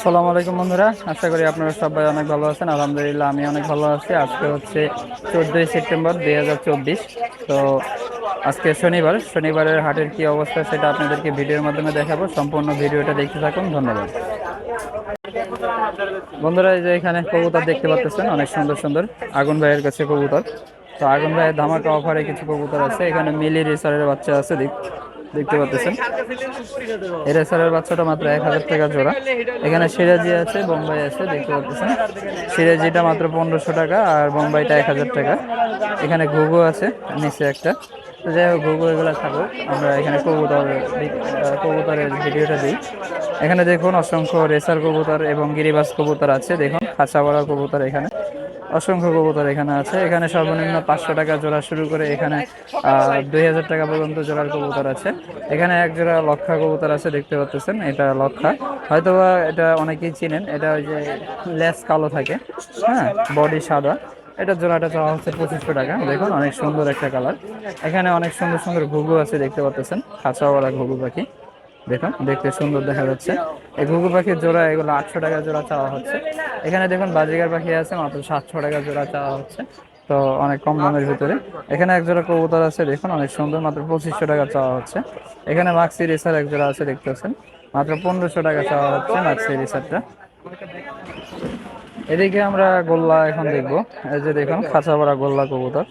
আসসালামু আলাইকুম বন্ধুরা। আশা করি আপনারা সবাই অনেক ভালো আছেন। আলহামদুলিল্লাহ, আমি অনেক ভালো আছি। আজকে হচ্ছে চোদ্দোই সেপ্টেম্বর দুই হাজার চব্বিশ। তো আজকে শনিবার। শনিবারের হাটের কি অবস্থা সেটা আপনাদেরকে ভিডিওর মাধ্যমে দেখাবো। সম্পূর্ণ ভিডিওটা দেখতে থাকুন। ধন্যবাদ। বন্ধুরা, এই যে এখানে কবুতর দেখতে পাচ্ছেন, অনেক সুন্দর সুন্দর। আগুন ভাইয়ের কাছে কবুতর। তো আগুন ভাইয়ের ধামাকা অফারে কিছু কবুতর আছে। এখানে মিলি রেসারের বাচ্চা আছে, দেখ। দেখতে পাচ্ছেন। এই রেসারের বাচ্চাটা মাত্র এক হাজার টাকা জোড়া। এখানে সিরাজি আছে বোম্বাই আছে দেখতে পাচ্ছেন। সিরাজিটা মাত্র পনেরোশো টাকা আর বোম্বাইটা এক হাজার টাকা। এখানে ঘুঘু আছে নিচে একটা। তো যাই হোক ঘুঘু এগুলো থাকুক আমরা এখানে কবুতর কবুতরের ভিডিওটা দিই। এখানে দেখুন অসংখ্য রেসার কবুতর এবং গিরিবাস কবুতর আছে। দেখুন খাঁচা বড়া কবুতর এখানে। অসংখ্য কবুতর এখানে আছে। এখানে সর্বনিম্ন পাঁচশো টাকা জোড়া শুরু করে এখানে দুই হাজার টাকা পর্যন্ত জোড়ার কবুতর আছে। এখানে এক জোড়া লক্ষা কবুতর আছে, দেখতে পাচ্ছেন এটা লক্ষা। হয়তোবা এটা অনেকেই চিনেন, এটা ওই যে লেস কালো থাকে হ্যাঁ বডি সাদা। এটা জোড়াটা চাওয়া হচ্ছে পঁচিশশো টাকা, দেখুন অনেক সুন্দর একটা কালার। এখানে অনেক সুন্দর সুন্দর ঘুঘু আছে, দেখতে পাচ্ছেন খাঁচাওয়ালা ঘুঘু পাখি। দেখুন, দেখতে সুন্দর দেখা যাচ্ছে। এই ঘুঘু পাখির জোড়া, এগুলো আটশো টাকা জোড়া চাওয়া হচ্ছে। এখানে দেখুন বাজিগার পাখি আছে, মাত্র সাতশো টাকা জোড়া চাওয়া হচ্ছে। তো অনেক কম দামের ভিতরে। এখানে এক জোড়া কবুতর আছে, দেখুন অনেক সুন্দর, মাত্র পঁচিশশো টাকা চাওয়া হচ্ছে। এখানে মাক্সি রেসার এক জোড়া আছে দেখতে পাচ্ছেন মাত্র পনেরোশো টাকা চাওয়া হচ্ছে মাক্সি রেসারটা এদিকে আমরা গোল্লা এখন দেখব। এই যে দেখুন খাঁচা ভরা গোল্লা কবুতর।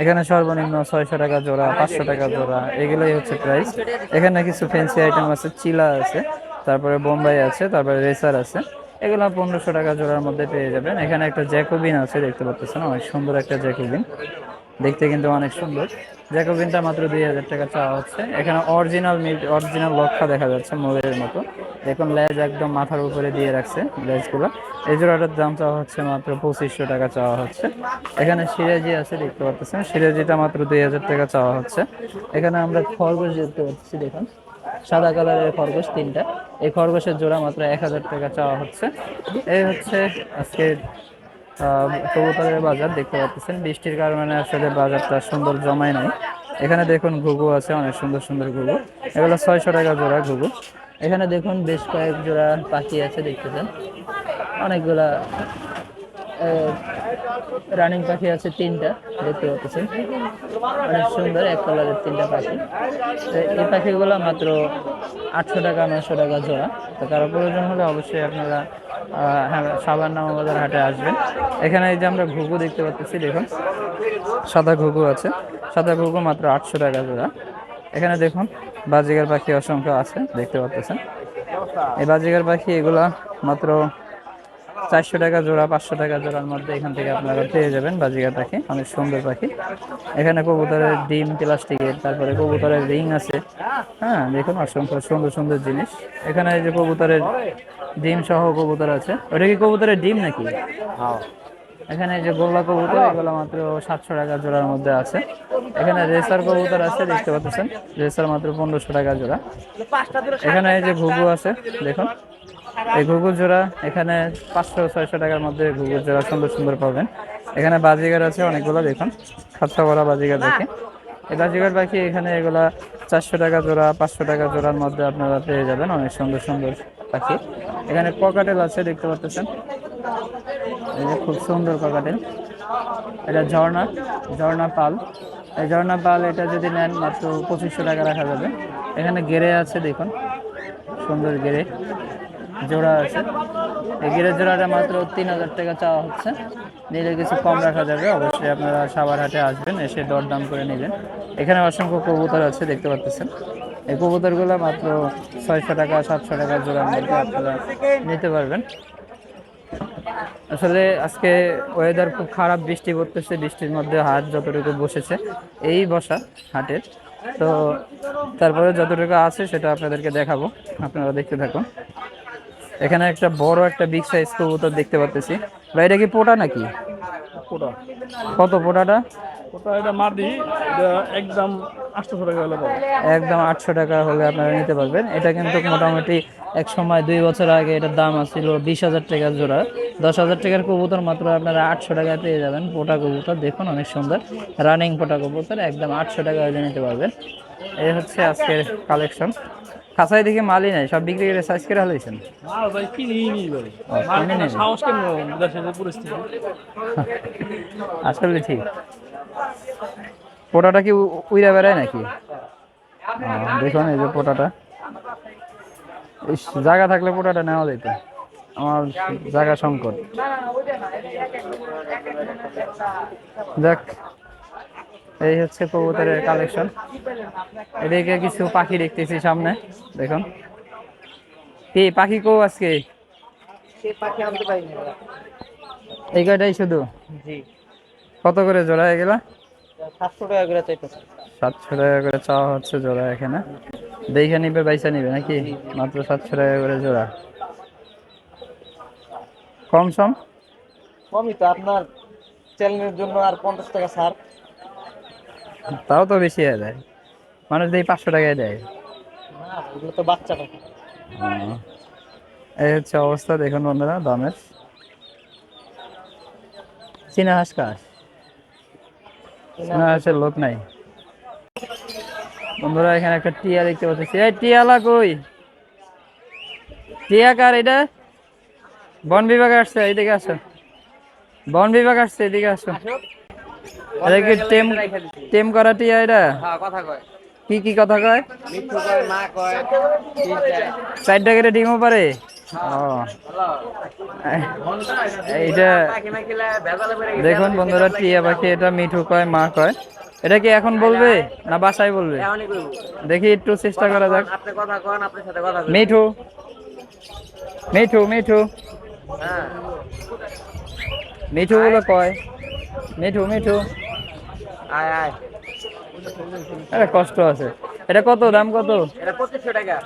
এখানে সর্বনিম্ন ছয়শো টাকা জোড়া, পাঁচশো টাকা জোড়া, এগুলোই হচ্ছে প্রাইস এখানে কিছু ফ্যান্সি আইটেম আছে, চিলা আছে, তারপরে বোম্বাই আছে, তারপরে রেসার আছে। এগুলো পনেরোশো টাকা জোড়ার মধ্যে পেয়ে যাবেন। এখানে একটা জ্যাকোবিন আছে, দেখতে পাচ্ছেন অনেক সুন্দর একটা জ্যাকোবিন। দেখতে কিন্তু অনেক সুন্দর। জ্যাকোবিনটা মাত্র দুই হাজার টাকা চাওয়া হচ্ছে। এখানে অরিজিনাল মিট অরিজিনাল লক্ষা দেখা যাচ্ছে মোবাইলের মতো। দেখুন, লেজ একদম মাথার উপরে দিয়ে রাখছে লেজগুলো। এই জোড়াটার দাম চাওয়া হচ্ছে মাত্র পঁচিশশো টাকা চাওয়া হচ্ছে। এখানে সিরাজি আছে, দেখতে পাচ্ছেন সিরাজিটা মাত্র দুই হাজার টাকা চাওয়া হচ্ছে। এখানে আমরা খরগোশ দেখতে পাচ্ছি, দেখুন। সাদা কালারের খরগোশ তিনটা। এই খরগোশের জোড়া মাত্র এক হাজার টাকা চাওয়া হচ্ছে। এই হচ্ছে আজকে কবুতরের বাজার, দেখতে পাচ্ছেন। বৃষ্টির কারণে আসলে বাজারটা সুন্দর জমায় নাই। এখানে দেখুন ঘুঘু আছে, অনেক সুন্দর সুন্দর ঘুঘু। এগুলো ছয়শো টাকা জোড়া ঘুঘু। এখানে দেখুন বেশ কয়েক জোড়া পাখি আছে দেখতেছেন অনেকগুলা রানিং পাখি আছে তিনটা, দেখতে পাচ্ছেন অনেক সুন্দর, এক কালারের তিনটা পাখি। এই পাখিগুলো মাত্র আটশো টাকা নশো টাকা জোড়া। তো কারও প্রয়োজন হলে অবশ্যই আপনারা হ্যাঁ সাবান নামাবাজার হাটে আসবেন। এখানে এই যে আমরা ঘুঘু দেখতে পাচ্ছি, দেখুন। সাদা ঘুঘু আছে। সাদা ঘুঘু মাত্র আটশো টাকা জোড়া। এখানে দেখুন, বাজিগার পাখি অসংখ্য আছে, দেখতে পাচ্ছেন। এই বাজিগার পাখি এগুলা মাত্র চারশো টাকা জোড়া পাঁচশো টাকা জোড়ার মধ্যে এখান থেকে আপনারা পেয়ে যাবেন বাজিগার পাখি অনেক সুন্দর পাখি। এখানে কবুতরের ডিম প্লাস্টিকের তারপরে কবুতরের রিং আছে। হ্যাঁ দেখুন অসংখ্য সুন্দর সুন্দর জিনিস। এখানে এই যে কবুতরের ডিম সহ কবুতর আছে। ওটা কি কবুতরের ডিম নাকি? এখানে এই যে গোল্লা কবুতর এগুলো মাত্র সাতশো টাকা জোড়ার মধ্যে আছে। এখানে রেসার কবুতর আছে দেখতে পাচ্ছেন। রেসার মাত্র পনেরোশো টাকা জোড়া। এখানে এই যে ঘুঘু আছে দেখুন। এই ঘুঘুর জোড়া এখানে পাঁচশো ছয়শো টাকার মধ্যে ঘুঘুর জোড়া সুন্দর সুন্দর পাবেন। এখানে বাজিগার আছে অনেকগুলো, দেখুন। খাচ্ছা বড়া বাজিগার দেখে। এই বাজিগার পাখি এখানে এগুলা চারশো টাকা জোড়া, পাঁচশো টাকা জোড়ার মধ্যে আপনারা পেয়ে যাবেন। অনেক সুন্দর সুন্দর পাখি। এখানে ককাটেল আছে, দেখতে পাচ্ছেন। এই যে খুব সুন্দর ককাটেল এটা ঝর্ণা ঝর্ণা পাল। এই ঝর্ণা পাল এটা যদি নেন মাত্র পঁচিশশো টাকা রাখা যাবে। এখানে গেরে আছে, দেখুন। সুন্দর গেরে জোড়া আছে। এই জোড়াটা মাত্র তিন হাজার টাকা চাওয়া হচ্ছে। নিলে কিছু কম রাখা যাবে, অবশ্যই আপনারা সাবার হাটে আসবেন, এসে দরদাম করে নেবেন। এখানে অসংখ্য কবুতর আছে, দেখতে পাচ্ছেন। এই কবুতরগুলো মাত্র ছয়শো টাকা, সাতশো টাকা জোড়ার মধ্যে আপনারা নিতে পারবেন। আসলে আজকে ওয়েদার খুব খারাপ, বৃষ্টি পড়তেছে, বৃষ্টির মধ্যে হাট যতটুকু বসেছে, এই বসা হাটের। তো তারপরে যতটুকু আছে সেটা আপনাদেরকে দেখাবো, আপনারা দেখতে থাকুন। এখানে একটা বড় একটা বিগ সাইজ কবুতর দেখতে পাচ্ছি ভাই এটা কি পোটা নাকি? কত পোটাটা? ওটা এটা মাদি এটা একদম আটশোশো টাকা হলে একদম আটশো টাকা হলে আপনারা নিতে পারবেন। এটা কিন্তু মোটামুটি এক সময় দুই বছর আগে এটার দাম আছিল বিশ হাজার টাকা জোড়া। দশ হাজার টাকার কবুতর মাত্র আপনারা আটশো টাকায় পেয়ে যাবেন। পোটা কবুতর দেখুন অনেক সুন্দর। রানিং পোটা কবুতর একদম আটশো টাকা হলে নিতে পারবেন। এই হচ্ছে আজকের কালেকশন খাসাই দেখে মালই নাই সব বিক্রি করে সাইজ করে হালাইছেন। মাল ভাই কিনেই নি ভাই মাল সাহস কেন দেশের যে পরিস্থিতি। আসলে ঠিক। পোটাটা কি উইরা বেড়ায় নাকি? দেখুন এই যে পোটাটা জায়গা থাকলে পোটাটা নেওয়া যেত আমার জায়গা সংকট। যাক এই হচ্ছে কবুতরের কালেকশন এদিকে কিছু পাখি দেখতেছি সামনে দেখুন। কি পাখি কো আজকে? এই কয়টাই শুধু? জি। কত করে জোড়া এগুলা? সাতশো টাকা করে চাইতেছে সাতশো টাকা করে চাওয়া হচ্ছে জোড়া এখানে। দেখে নিবে বাইসা নিবে নাকি? মাত্র সাতশো টাকা করে জোড়া। কম সম? কমই তো আপনার চ্যানেলের জন্য আর পঞ্চাশ টাকা ছাড়। তাও তো বেশি হয়ে যায়। মানুষ দেয় পাঁচশো টাকায় দেয়। ওগুলো তো বাচ্চা টাকা এই হচ্ছে অবস্থা দেখুন বন্ধুরা দামের। চীনা হাঁস কাশ চীনা হাঁসের লোক নাই। বন্ধুরা এখানে একটা টিয়া দেখতে পাচ্ছি। এই টিয়ালা কই? টিয়া কার এটা? বন বিভাগ আসছে এইদিকে আসো। বন বিভাগ আসছে এদিকে আসো। এটা কি টেম টেম করা টিয়া এটা? হ্যাঁ কথা কয়। কি কি কথা কয়? মিঠু কয় মা কয় চারটা করে ডিমও পারে? এইটা দেখুন বন্ধুরা টিয়া পাখি এটা মিঠু কয় মা কয়। এটা কি এখন বলবে না বাসায় বলবে? দেখি একটু চেষ্টা করা যাক। মিঠু। মিঠু মিঠু। হ্যাঁ। মিঠু বলে কয়? মিঠু মিঠু। আয় আয়। এটা কষ্ট আছে। এটা কত? দাম কত? এটা পঁচিশশো টাকা।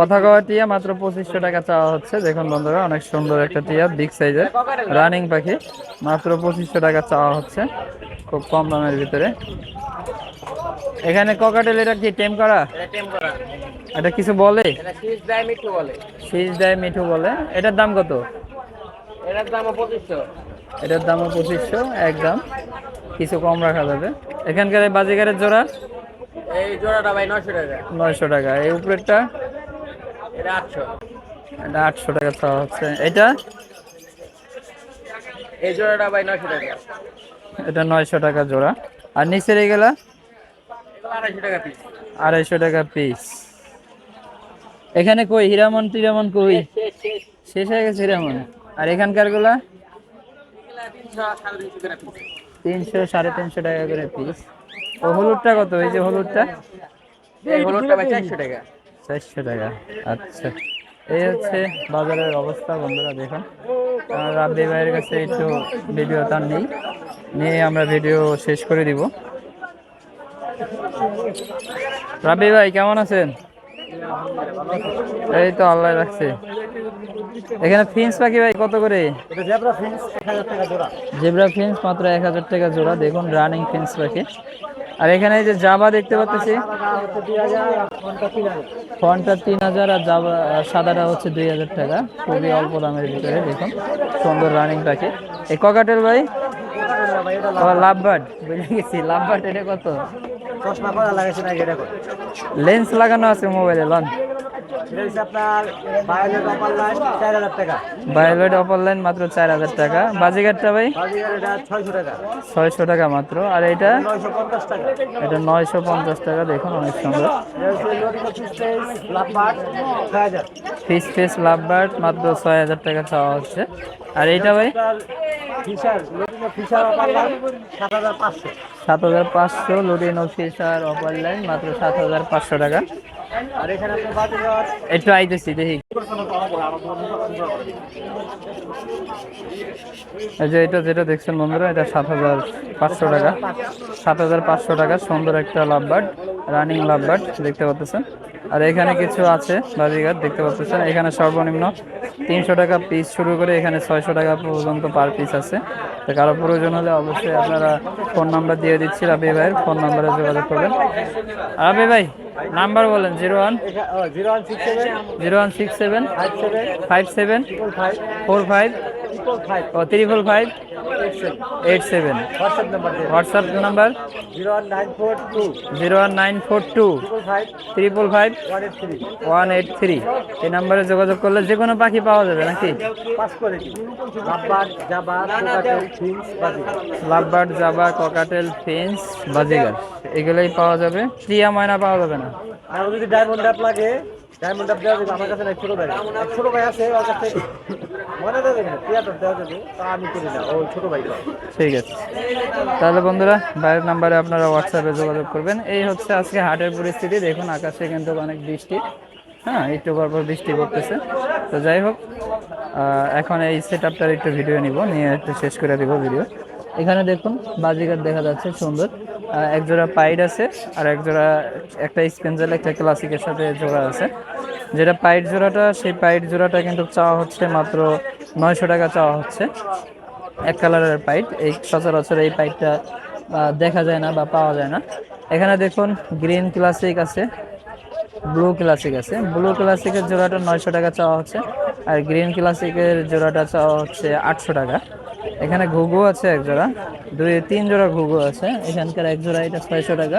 কথা কওয়া টিয়া মাত্র পঁচিশশো টাকা চাওয়া হচ্ছে। দেখুন বন্ধুরা অনেক সুন্দর একটা টিয়া বিগ সাইজের রানিং পাখি। মাত্র পঁচিশশো টাকা চাওয়া হচ্ছে খুব কম দামের ভিতরে। এখানে ককাটেল এটা কি টেম করা? এটা কিছু বলে? এটা দেয় মিঠু বলে। শীষ দেয় মিঠু বলে। এটার দাম কত? এটার দাম পঁচিশশো। এটার দামও পঁচিশশো এক একদম কিছু কম রাখা যাবে। এখানকার এই বাজিগারের জোড়া? এই জোড়াটা ভাই নশো টাকা। নয়শো টাকা। এই উপরেরটা? এটা আটশো। এটা আটশো টাকা চাওয়া হচ্ছে। এটা? এই জোড়াটা ভাই নশো টাকা। এটা নয়শো টাকা জোড়া। আর নিচের এগুলো? আড়াইশো টাকা পিস আড়াইশো টাকা পিস এখানে কই? হিরামন টিরামন কই? শেষ হয়ে গেছে হিরামন। আর এখানকারগুলা তিনশো সাড়ে তিনশো টাকা করে পিস ও হলুদটা কত? এই যে হলুদটা? হলুদটা ভাই চারশো টাকা। চারশো টাকা। আচ্ছা। এই হচ্ছে বাজারের অবস্থা বন্ধুরা দেখুন। রাব্বি ভাইয়ের কাছে একটু ভিডিও তার নেই। নিয়ে আমরা ভিডিও শেষ করে দিব। রাব্বি ভাই কেমন আছেন? এই তো আল্লাহ রাখছে। এখানে ফিন্স পাখি ভাই কত করে? জেব্রা ফিন্স মাত্র এক হাজার টাকা জোড়া। দেখুন রানিং ফিন্স পাখি। আর এখানে যে জাবা দেখতে পাচ্ছি। তিন হাজার ফোনটা তিন হাজার আর জাবা সাদাটা হচ্ছে দুই হাজার টাকা। খুবই অল্প দামের ভিতরে দেখুন সুন্দর রানিং পাখি। এই ককাটেল ভাই? লাভবার্ড বুঝে গেছি। লাভবার্ড এটা কত? চশমা করা লাগাইছে না এটা লেন্স লাগানো আছে মোবাইলে লন। এটা হচ্ছে আপনার বায়োলেট অপার লাইন চার হাজার টাকা। বায়োলয়েড অপার লাইন মাত্র চার হাজার টাকা। বাজিগারটা ভাই? ছয়শো টাকা। ছয়শো টাকা মাত্র। আর এটা নয়শো পঞ্চাশ টাকা। এটা নয়শো পঞ্চাশ টাকা দেখুন অনেক সুন্দর। লোডিনো ফিস ফিস লাভবার্ড মাত্র ছয় হাজার টাকা চাওয়া হচ্ছে। আর এইটা ভাই? লোডিনো সাত হাজার পাঁচশো। হাজার পাঁচশো অপার লাইন মাত্র সাত হাজার পাঁচশো টাকা। আর এখানে আপনার বাজিগার একটু আইতেছি, দেখি। এই যে এটা যেটা দেখছেন বন্ধুরা, এটা সাত হাজার পাঁচশো টাকা। সাত হাজার পাঁচশো টাকা, সুন্দর একটা লাভবার্ড রানিং লাভবার্ড দেখতে পাচ্ছেন। আর এখানে কিছু আছে বাজিগার দেখতে পাচ্ছেন। এখানে সর্বনিম্ন তিনশো টাকা পিস শুরু করে এখানে ছয়শো টাকা পর্যন্ত পার পিস আছে। তো কারও প্রয়োজন হলে অবশ্যই আপনারা ফোন নাম্বার দিয়ে দিচ্ছি রাবি ভাইয়ের ফোন নাম্বারে যোগাযোগ করবেন। রাবি ভাই নাম্বার বলেন zero one zero one six seven five seven four five ও triple five eight seven WhatsApp number zero one nine four two triple five one eight three এই নাম্বারে যোগাযোগ করলে যে কোনো পাখি পাওয়া যাবে নাকি? লাভবার্ড জাবা ককাটেল ফেন্স বাজিগার। এগুলোই পাওয়া যাবে। প্রিয়া ময়না পাওয়া যাবে না। আর যদি ডায়মন্ড লাগে ডায়মন্ড অ্যাপ দেওয়া আমার কাছে ছোট ভাই। ছোট ভাই আছে ঠিক আছে। তাহলে বন্ধুরা, বাইরের নাম্বারে আপনারা হোয়াটসঅ্যাপে যোগাযোগ করবেন। এই হচ্ছে আজকে হাটের পরিস্থিতি। দেখুন, আকাশে কিন্তু অনেক বৃষ্টি। হ্যাঁ একটু পর পর বৃষ্টি পড়তেছে। তো যাই হোক এখন এই সেট আপটার একটু ভিডিও নিব, নিয়ে একটু শেষ করে দেবো ভিডিও এখানে দেখুন বাজিগার দেখা যাচ্ছে সুন্দর। এক জোড়া পাইড আছে আর এক জোড়া একটা স্পেঞ্জেল একটা ক্লাসিকের সাথে জোড়া আছে। যেটা পাইড জোড়াটা সেই পাইড জোড়াটা কিন্তু চাওয়া হচ্ছে মাত্র নয়শো টাকা চাওয়া হচ্ছে। এক কালারের পাইপ এই সচরাচর এই পাইপটা আহ, দেখা যায় না বা পাওয়া যায় না। এখানে দেখুন গ্রিন ক্লাসিক আছে ব্লু ক্লাসিক আছে। ব্লু ক্লাসিকের জোড়াটা নয়শো টাকা চাওয়া হচ্ছে আর গ্রিন ক্লাসিকের জোড়াটা চাওয়া হচ্ছে আটশো টাকা। এখানে ঘুঘু আছে এক জোড়া। দুই, তিন জোড়া ঘুঘু আছে। এখানকার এক জোড়া, এটা ছয়শো টাকা।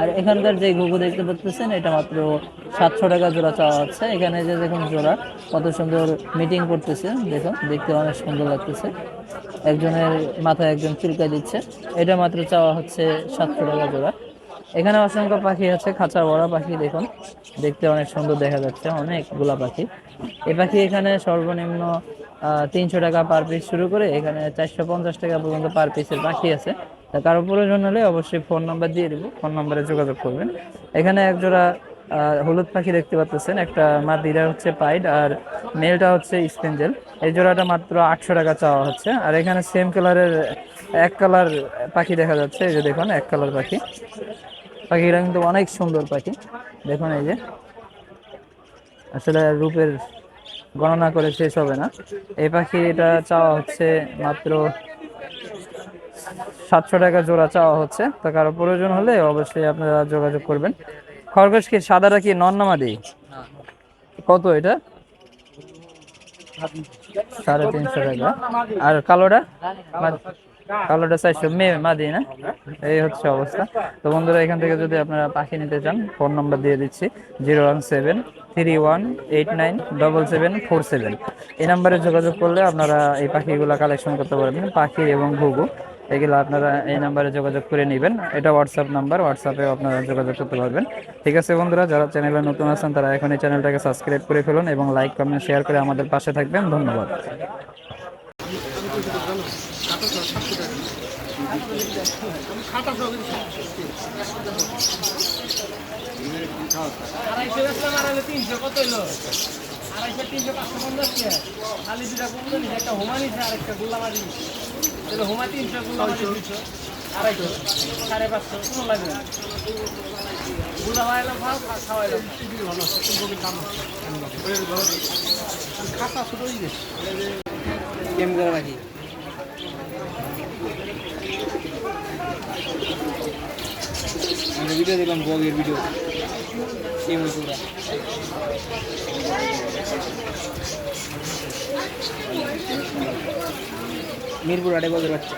আর এখানকার যে ঘুঘু দেখতে পাচ্ছেন, এটা মাত্র সাতশো টাকা জোড়া চাওয়া হচ্ছে। এখানে যে দেখুন জোড়া, কত সুন্দর মিটিং করতেছে। দেখুন, দেখতে অনেক সুন্দর লাগতেছে। একজনের মাথায় একজন চুলকা দিচ্ছে। এটা মাত্র চাওয়া হচ্ছে সাতশো টাকা জোড়া। এখানে অসংখ্য পাখি আছে, খাঁচা বড়া পাখি দেখুন। দেখতে অনেক সুন্দর দেখা যাচ্ছে, অনেকগুলা পাখি। এ পাখি এখানে সর্বনিম্ন তিনশো টাকা পার পিস শুরু করে এখানে চারশো পঞ্চাশ টাকা পর্যন্ত পার পিসের পাখি আছে। তা কারও প্রয়োজন হলে অবশ্যই ফোন নাম্বার দিয়ে দেবো। ফোন নাম্বারে যোগাযোগ করবেন। এখানে একজোড়া হলুদ পাখি দেখতে পাচ্ছেন একটা মাদিরা হচ্ছে পাইড আর মেলটা হচ্ছে স্পেঞ্জেল। এই জোড়াটা মাত্র আটশো টাকা চাওয়া হচ্ছে। আর এখানে সেম কালারের এক কালার পাখি দেখা যাচ্ছে। এই যে দেখুন, এক কালার পাখি। পাখিটা কিন্তু অনেক সুন্দর পাখি। দেখুন এই যে। আসলে রূপের গণনা করে শেষ হবে না। এই পাখি এটা চাওয়া হচ্ছে মাত্র সাতশো টাকা জোড়া চাওয়া হচ্ছে। তো কারও প্রয়োজন হলে অবশ্যই আপনারা যোগাযোগ করবেন। খরগোশ কি, সাদাটা কি নন নামাদি কত এটা? সাড়ে তিনশো টাকা। আর কালোটা? কালোটা চারশো। মেয়ে মাদি না? এই হচ্ছে অবস্থা। তো বন্ধুরা, এখান থেকে যদি আপনারা পাখি নিতে চান, ফোন নাম্বার দিয়ে দিচ্ছি, zero one seven three one eight nine double seven four seven. এই নাম্বারে যোগাযোগ করলে আপনারা এই পাখিগুলো কালেকশন করতে পারবেন পাখি এবং ঘুঘু। এগুলো আপনারা এই নাম্বারে যোগাযোগ করে নেবেন। এটা হোয়াটসঅ্যাপ নাম্বার হোয়াটসঅ্যাপে আপনারা যোগাযোগ করতে পারবেন। ঠিক আছে বন্ধুরা, যারা চ্যানেলে নতুন আছেন, তারা এখন এই চ্যানেলটাকে সাবস্ক্রাইব করে ফেলুন এবং লাইক কমেন্ট শেয়ার করে আমাদের পাশে থাকবেন। ধন্যবাদ। আড়াইশো বেচলাম তিনশো কত হইল? আড়াইশো তিনশো পাঁচশো পঞ্চাশ খালি দুটা কুমড়ো নিছে একটা হুমা নিছে আর একটা গোল্লামারি তাহলে হুমা তিনশো গোল্লামারি দুইশো আড়াইশো সাড়ে পাঁচশো কোনো লাগবে না গুলা খাওয়াইলাম খাও খাওয়াইলাম খাতা ছোট গেছে কেম করে রাখি ভিডিও দিলাম ব্লগের ভিডিও মিরপুর আটে বগের বাচ্চা?